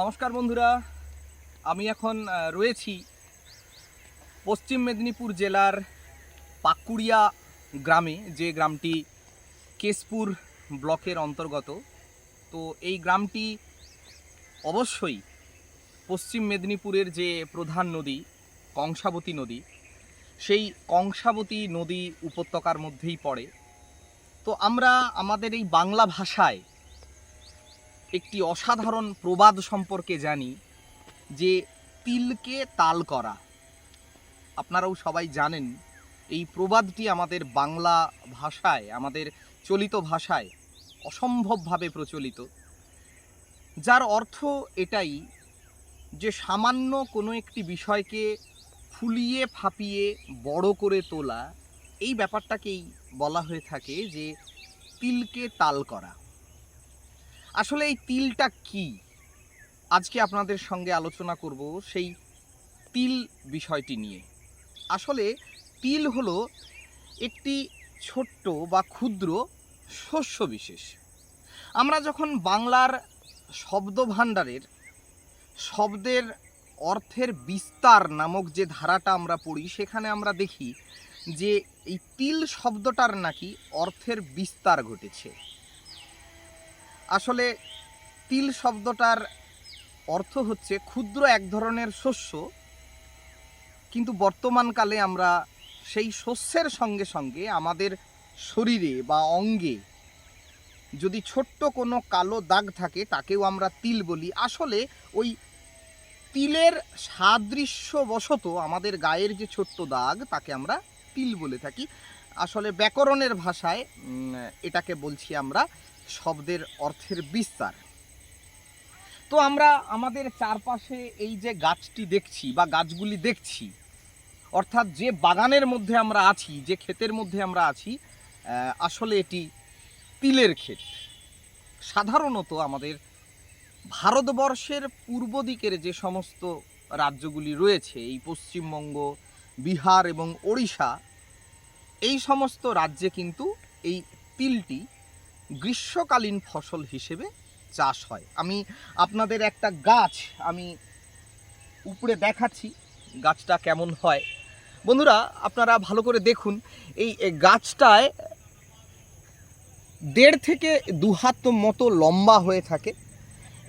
নমস্কার বন্ধুরা, আমি এখন রয়েছি পশ্চিম মেদিনীপুর জেলার পাকুড়িয়া গ্রামে, যে গ্রামটি কেশপুর ব্লকের অন্তর্গত। তো এই গ্রামটি অবশ্যই পশ্চিম মেদিনীপুরের যে প্রধান নদী, কংসাবতী নদী, সেই কংসাবতী নদী উপত্যকার মধ্যেই পড়ে। তো আমরা আমাদের এই বাংলা ভাষায় একটি অসাধারণ প্রবাদ সম্পর্কে জানি যে তিলকে তাল করা। আপনারাও সবাই জানেন, এই প্রবাদটি আমাদের বাংলা ভাষায়, আমাদের চলিত ভাষায় অসম্ভবভাবে প্রচলিত। যার অর্থ এটাই যে সামান্য কোনো একটি বিষয়কে ফুলিয়ে ফাপিয়ে বড় করে তোলা, এই ব্যাপারটাকেই বলা হয়ে থাকে যে তিলকে তাল করা। আসলে এই তিলটা কি? আজকে আপনাদের সঙ্গে আলোচনা করব সেই তিল বিষয়টি নিয়ে। আসলে তিল হলো একটি ছোট্ট বা ক্ষুদ্র শস্য বিশেষ। আমরা যখন বাংলার শব্দ ভাণ্ডারের শব্দের অর্থের বিস্তার নামক যে ধারাটা আমরা পড়ি, সেখানে আমরা দেখি যে এই তিল শব্দটার নাকি অর্থের বিস্তার ঘটেছে। আসলে তিল শব্দটার অর্থ হচ্ছে ক্ষুদ্র এক ধরনের শস্য। কিন্তু বর্তমানকালে আমরা সেই শস্যের সঙ্গে সঙ্গে আমাদের শরীরে বা অঙ্গে যদি ছোট্ট কোনো কালো দাগ থাকে, তাকেও আমরা তিল বলি। আসলে ওই তিলের সাদৃশ্যবশত আমাদের গায়ের যে ছোট্ট দাগ, তাকে আমরা তিল বলে থাকি। আসলে ব্যাকরণের ভাষায় এটাকে বলছি আমরা শব্দের অর্থের বিস্তার। তো আমরা আমাদের চারপাশে এই যে গাছটি দেখছি বা গাছগুলি দেখছি, অর্থাৎ যে বাগানের মধ্যে আমরা আছি, যে ক্ষেতের মধ্যে আমরা আছি আসলে এটি তিলের ক্ষেত। সাধারণত আমাদের ভারতবর্ষের পূর্ব দিকের যে সমস্ত রাজ্যগুলি রয়েছে, এই পশ্চিমবঙ্গ, বিহার এবং ওড়িশা, এই সমস্ত রাজ্যে কিন্তু এই তিলটি গ্রীষ্মকালীন ফসল হিসেবে চাষ হয়। আমি আপনাদের একটা গাছ আমি উপরে দেখাচ্ছি, গাছটা কেমন হয়। বন্ধুরা, আপনারা ভালো করে দেখুন, এই গাছটায় দেড় থেকে দু হাত মতো লম্বা হয়ে থাকে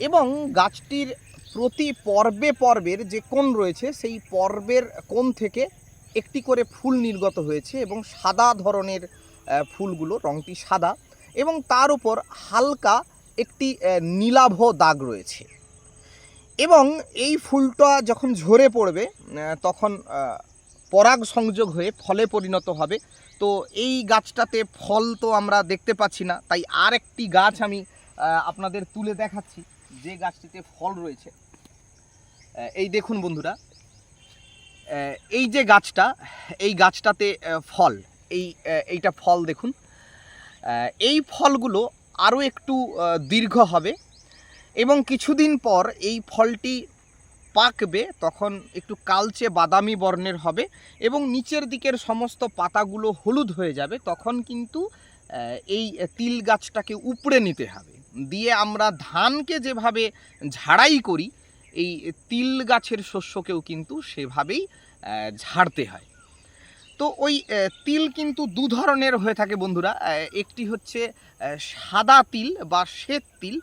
এবং গাছটির প্রতি পর্বে পর্বের যে কোণ রয়েছে, সেই পর্বের কোণ থেকে একটি করে ফুল নির্গত হয়েছে এবং সাদা ধরনের ফুলগুলো, রংটি সাদা। এবং তার উপর হালকা একটি নীলাভ দাগ রয়েছে। এবং এই ফুলটা যখন ঝরে পড়বে তখন পরাগ সংযোগ হয়ে ফলে পরিণত হবে। তো এই গাছটাতে ফল তো আমরা দেখতে পাচ্ছি না, তাই আর একটি গাছ আমি আপনাদের তুলে দেখাচ্ছি, যে গাছটিতে ফল রয়েছে। এই দেখুন বন্ধুরা এই যে গাছটা, এই গাছটাতে ফল, এই এইটা ফল দেখুন। এই ফলগুলো আরও একটু দীর্ঘ হবে এবং কিছুদিন পর এই ফলটি পাকবে, তখন একটু কালচে বাদামি বর্ণের হবে এবং নিচের দিকের সমস্ত পাতাগুলো হলুদ হয়ে যাবে, তখন কিন্তু এই তিল গাছটাকে উপড়ে নিতে হবে। দিয়ে আমরা ধানকে যেভাবে ঝাড়াই করি, এই তিল গাছের শস্যকেও কিন্তু সেভাবেই ঝাড়তে হয়। তো ওই তিল কিন্তু দু ধরনের হয়ে থাকে বন্ধুরা। একটি হচ্ছে সাদা তিল বা শ্বেত তিল,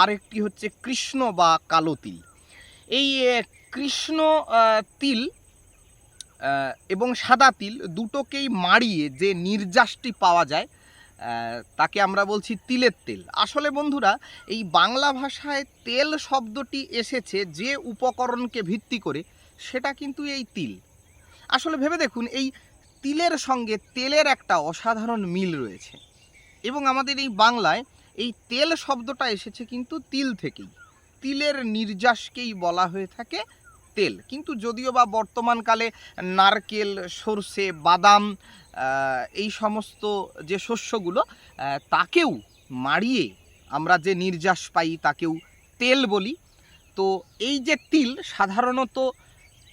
আর একটি হচ্ছে কৃষ্ণ বা কালো তিল। এই কৃষ্ণ তিল এবং সাদা তিল দুটোকেই মাড়িয়ে যে নির্যাসটি পাওয়া যায় তাকে আমরা বলছি তিলের তেল। আসলে বন্ধুরা, এই বাংলা ভাষায় তেল শব্দটি এসেছে যে উপকরণকে ভিত্তি করে, সেটা কিন্তু এই তিল। আসলে ভেবে দেখুন, এই তিলের সঙ্গে তেলের একটা অসাধারণ মিল রয়েছে। এবং আমাদের এই বাংলায় এই তেল শব্দটা এসেছে কিন্তু তিল থেকেই। তিলের নির্যাসকেই বলা হয়ে থাকে তেল। কিন্তু যদিও বা বর্তমানকালে নারকেল, সর্ষে, বাদাম এই সমস্ত যে শস্যগুলো তাকেও মাড়িয়ে আমরা যে নির্যাস পাই তাকেও তেল বলি। তো এই যে তিল সাধারণত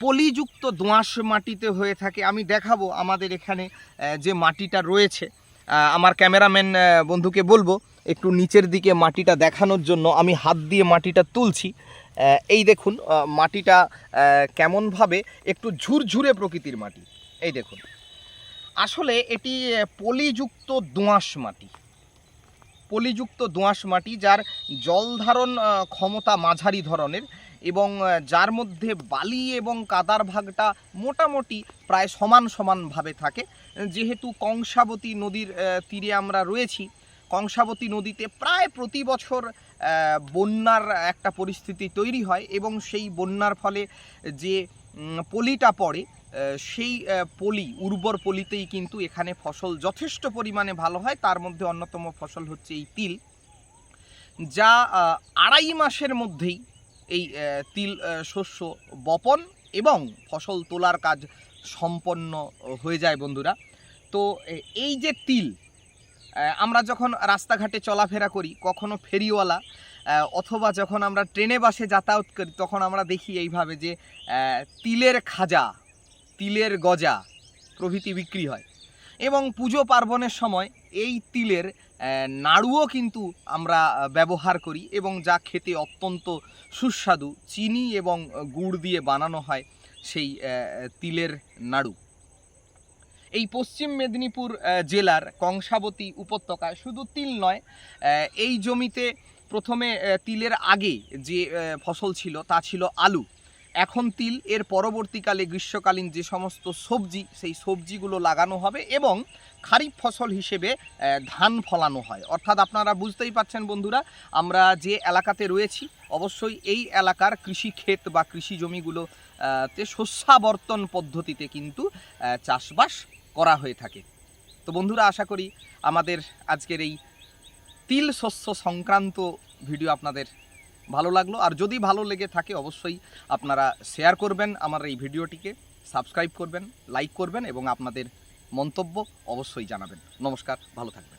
পলিযুক্ত দোঁয়াশ মাটিতে হয়ে থাকে। আমি দেখাবো আমাদের এখানে যে মাটিটা রয়েছে। আমার ক্যামেরাম্যান বন্ধুকে বলব, একটু নিচের দিকে মাটিটা দেখানোর জন্য আমি হাত দিয়ে মাটিটা তুলছি। এই দেখুন মাটিটা কেমনভাবে একটু ঝুরঝুরে প্রকৃতির মাটি। এই দেখুন। আসলে এটি পলিযুক্ত দোঁয়াশ মাটি। পলিযুক্ত দোঁয়াশ মাটি, যার জল ধারণ ক্ষমতা মাঝারি ধরনের। এবং যার মধ্যে বালি এবং কাদার ভাগটা মোটামুটি প্রায় সমান সমানভাবে থাকে। যেহেতু কংসাবতী নদীর তীরে আমরা রয়েছি, কংসাবতী নদীতে প্রায় প্রতি বছর বন্যার একটা পরিস্থিতি তৈরি হয় এবং সেই বন্যার ফলে যে পলিটা পড়ে সেই পলি, উর্বর পলিতেই কিন্তু এখানে ফসল যথেষ্ট পরিমাণে ভালো হয়। তার মধ্যে অন্যতম ফসল হচ্ছে এই তিল, যা আড়াই মাসের মধ্যেই এই তিল শস্য বপন এবং ফসল তোলার কাজ সম্পন্ন হয়ে যায় বন্ধুরা। তো এই যে তিল আমরা যখন রাস্তাঘাটে চলাফেরা করি, কখনো ফেরিওয়ালা অথবা যখন আমরা ট্রেনে বাসে যাতায়াত করি, তখন আমরা দেখি এইভাবে যে তিলের খাজা, তিলের গজা প্রভৃতি বিক্রি হয়। এবং পুজো পার্বণের সময় এই তিলের নাড়ুও কিন্তু আমরা ব্যবহার করি এবং যা খেতে অত্যন্ত সুস্বাদু, চিনি এবং গুড় দিয়ে বানানো হয় সেই তিলের নাড়ু। এই পশ্চিম মেদিনীপুর জেলার কংসাবতী উপত্যকায় শুধু তিল নয় এই জমিতে প্রথমে তিলের আগে যে ফসল ছিল তা ছিল আলু। এখন তিল, এর পরবর্তীকালে গ্রীষ্মকালীন যে সমস্ত সবজি, সেই সবজিগুলো লাগানো হবে এবং খারিফ ফসল হিসেবে ধান ফলানো হয়। অর্থাৎ আপনারা বুঝতেই পারছেন বন্ধুরা, আমরা যে এলাকাতে রয়েছি, অবশ্যই এই এলাকার কৃষি ক্ষেত বা কৃষি জমিগুলো তে শস্যাবর্তন পদ্ধতিতে কিন্তু চাষবাস করা হয়ে থাকে। তো বন্ধুরা, আশা করি আমাদের আজকের এই তিল শস্য সংক্রান্ত ভিডিও আপনাদের ভালো লাগল। আর যদি ভালো লেগে থাকে অবশ্যই আপনারা শেয়ার করবেন আমার এই ভিডিওটিকে সাবস্ক্রাইব করবেন লাইক করবেন এবং আপনাদের মন্তব্য অবশ্যই জানাবেন। নমস্কার, ভালো থাকবেন।